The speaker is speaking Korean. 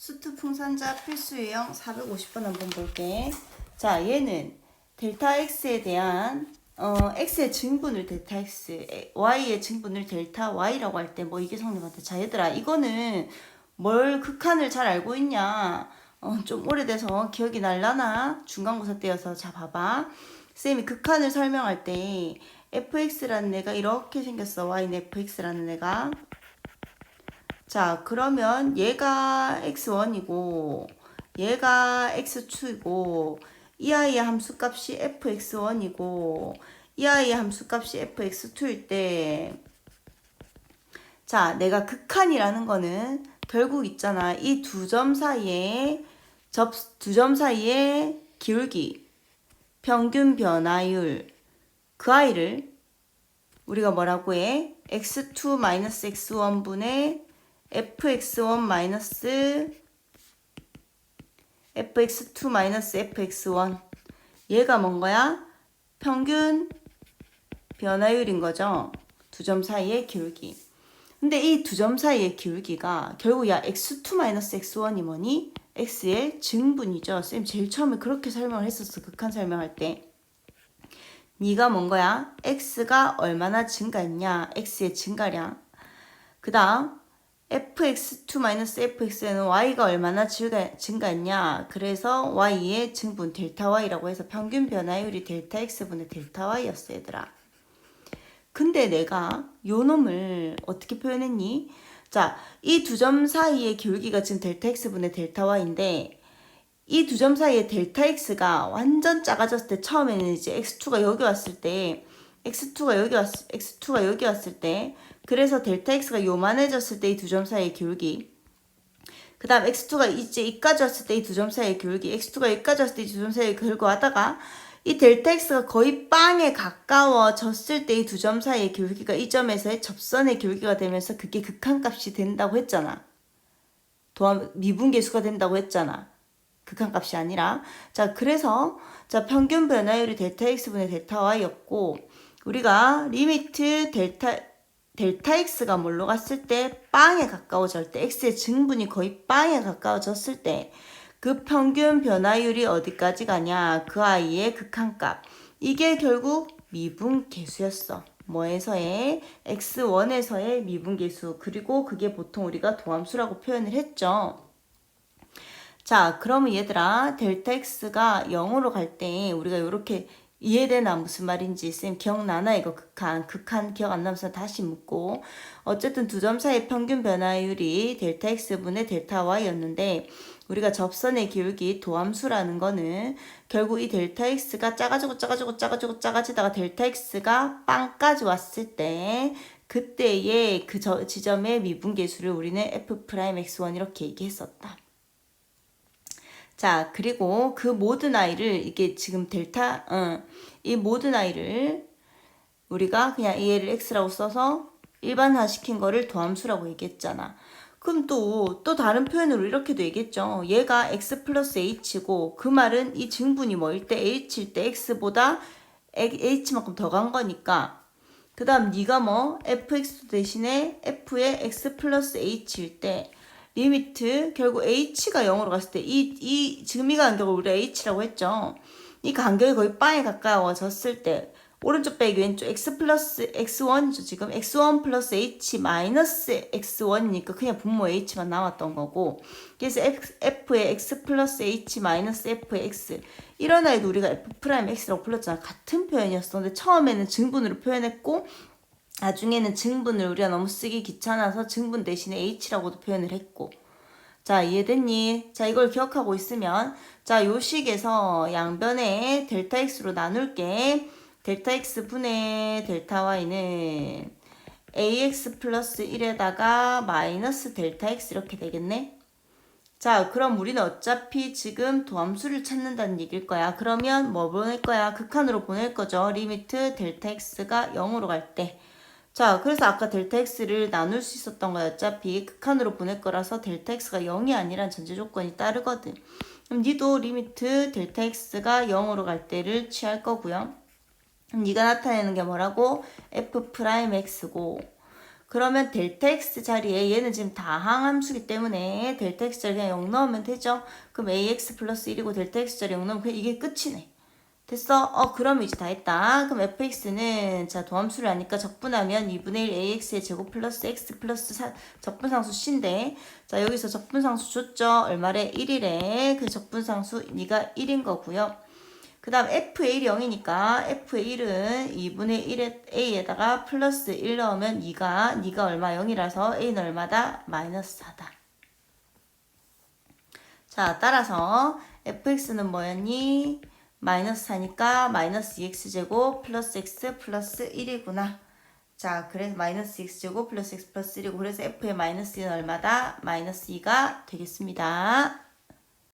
수트 풍산자 필수 유형 450번 한번 볼게. 자, 얘는 델타 x에 대한 어, x의 증분을 델타 x, 에, y의 증분을 델타 y라고 할 때 뭐 이게 성립한다. 자, 얘들아, 이거는 뭘 극한을 잘 알고 있냐? 어, 좀 오래돼서 기억이 날라나? 중간고사 때여서 자, 봐봐. 쌤이 극한을 설명할 때 fx라는 애가 이렇게 생겼어. y는 fx라는 애가. 자, 그러면 얘가 x1이고 얘가 x2이고 이 아이의 함수값이 fx1이고 이 아이의 함수값이 fx2일 때 자, 내가 극한이라는 거는 결국 있잖아. 이 두 점 사이에 접 두 점 사이에 기울기 평균 변화율 그 아이를 우리가 뭐라고 해? x2 마이너스 x1분의 fx1 마이너스 fx2 마이너스 fx1 얘가 뭔 거야? 평균 변화율인 거죠. 두 점 사이의 기울기. 근데 이 두 점 사이의 기울기가 결국 야 x2 마이너스 x1이 뭐니? x의 증분이죠. 쌤 제일 처음에 그렇게 설명을 했었어. 극한 설명할 때. 네가 뭔 거야? x가 얼마나 증가했냐? x의 증가량. 그 다음 fx2-fx는 y가 얼마나 증가, 증가했냐. 그래서 y의 증분 델타 y라고 해서 평균 변화율이 델타 x분의 델타 y였어 얘들아. 근데 내가 요 놈을 어떻게 표현했니? 자, 이 두 점 사이의 기울기가 지금 델타 x분의 델타 y인데 이 두 점 사이의 델타 x가 완전 작아졌을 때 처음에는 이제 x2가 여기 왔을 때 x2가 여기 왔 x2가 여기 왔을 때 그래서 델타 x가 요만해졌을 때 이 두 점 사이의 기울기 그 다음 x2가 이제 이까지 왔을 때 이 두 점 사이의 기울기 x2가 여기까지 왔을 때 이 두 점 사이의 기울기 하다가 이 델타 x가 거의 빵에 가까워졌을 때 이 두 점 사이의 기울기가 이 점에서의 접선의 기울기가 되면서 그게 극한값이 된다고 했잖아. 도함 미분계수가 된다고 했잖아. 극한값이 아니라 자 그래서 자 평균 변화율이 델타 x분의 델타 y였고 우리가 리미트 델타 델타 x가 뭘로 갔을 때 빵에 가까워질 때 x의 증분이 거의 빵에 가까워졌을 때 그 평균 변화율이 어디까지 가냐? 그 아이의 극한값. 이게 결국 미분계수였어. 뭐에서의? x1에서의 미분계수. 그리고 그게 보통 우리가 도함수라고 표현을 했죠. 자 그러면 얘들아 델타 x가 0으로 갈 때 우리가 이렇게 이해되나? 무슨 말인지 쌤 기억나나? 이거 극한 극한 기억 안 나면서 다시 묻고. 어쨌든 두 점 사이 평균 변화율이 델타 x분의 델타 y였는데 우리가 접선의 기울기 도함수라는 거는 결국 이 델타 x가 작아지고 작아지고 작아지고 작아지다가 델타 x가 빵까지 왔을 때 그때의 그 저, 지점의 미분계수를 우리는 f 프라임 x1 이렇게 얘기했었다. 자, 그리고 그 모든 아이를 이게 지금 델타, 어, 이 모든 아이를 우리가 그냥 얘를 x라고 써서 일반화 시킨 거를 도함수라고 얘기했잖아. 그럼 또, 또 다른 표현으로 이렇게도 얘기했죠. 얘가 x 플러스 h고 그 말은 이 증분이 뭐일 때 h일 때 x보다 h만큼 더 간 거니까 그 다음 네가 뭐 fx 대신에 f의 x 플러스 h일 때 리미트 결국 h가 0으로 갔을 때 이 이 지금 이 간격을 우리가 h라고 했죠. 이 간격이 거의 빵에 가까워졌을 때 오른쪽 빼기 왼쪽 x 플러스 x1이죠. 지금 x1 플러스 h 마이너스 x1이니까 그냥 분모 h만 나왔던 거고 그래서 f의 x 플러스 h 마이너스 f의 x 이런 아이도 우리가 f 프라임 x라고 불렀잖아. 같은 표현이었어. 근데 처음에는 증분으로 표현했고 나중에는 증분을 우리가 너무 쓰기 귀찮아서 증분 대신에 h라고도 표현을 했고. 자 이해됐니? 자 이걸 기억하고 있으면 자 요식에서 양변에 델타 x로 나눌게. 델타 x 분의 델타 y는 ax 플러스 1에다가 마이너스 델타 x 이렇게 되겠네? 자 그럼 우리는 어차피 지금 도함수를 찾는다는 얘기일 거야. 그러면 뭐 보낼 거야? 극한으로 보낼 거죠. 리미트 델타 x가 0으로 갈때 자, 그래서 아까 델타 x를 나눌 수 있었던 거야. 어차피 극한으로 보낼 거라서 델타 x가 0이 아니란 전제 조건이 따르거든. 그럼 니도 리미트 델타 x가 0으로 갈 때를 취할 거고요. 그럼 니가 나타내는 게 뭐라고? f 프라임 x고 그러면 델타 x 자리에 얘는 지금 다 항함수기 때문에 델타 x 자리 그냥 0 넣으면 되죠. 그럼 ax 플러스 1이고 델타 x 자리 0 넣으면 이게 끝이네. 됐어? 어, 그럼 이제 다 했다. 그럼 fx는, 자, 도함수를 하니까 적분하면 2분의 1 ax의 제곱 플러스 x 플러스 사, 적분상수 c인데, 자, 여기서 적분상수 줬죠? 얼마래? 1이래. 그 적분상수, 니가 1인 거고요. 그 다음 1이 0이니까 f의 1은 2분의 1의 a에다가 플러스 1 넣으면 2가, 니가 얼마 0이라서 a는 얼마다? 마이너스 4다. 자, 따라서 fx는 뭐였니? 마이너스 4니까 마이너스 2x제곱 플러스 x 플러스 1이구나. 자, 그래서 마이너스 x제곱 플러스 x 플러스 1이고 그래서 f의 마이너스 2는 얼마다? 마이너스 2가 되겠습니다.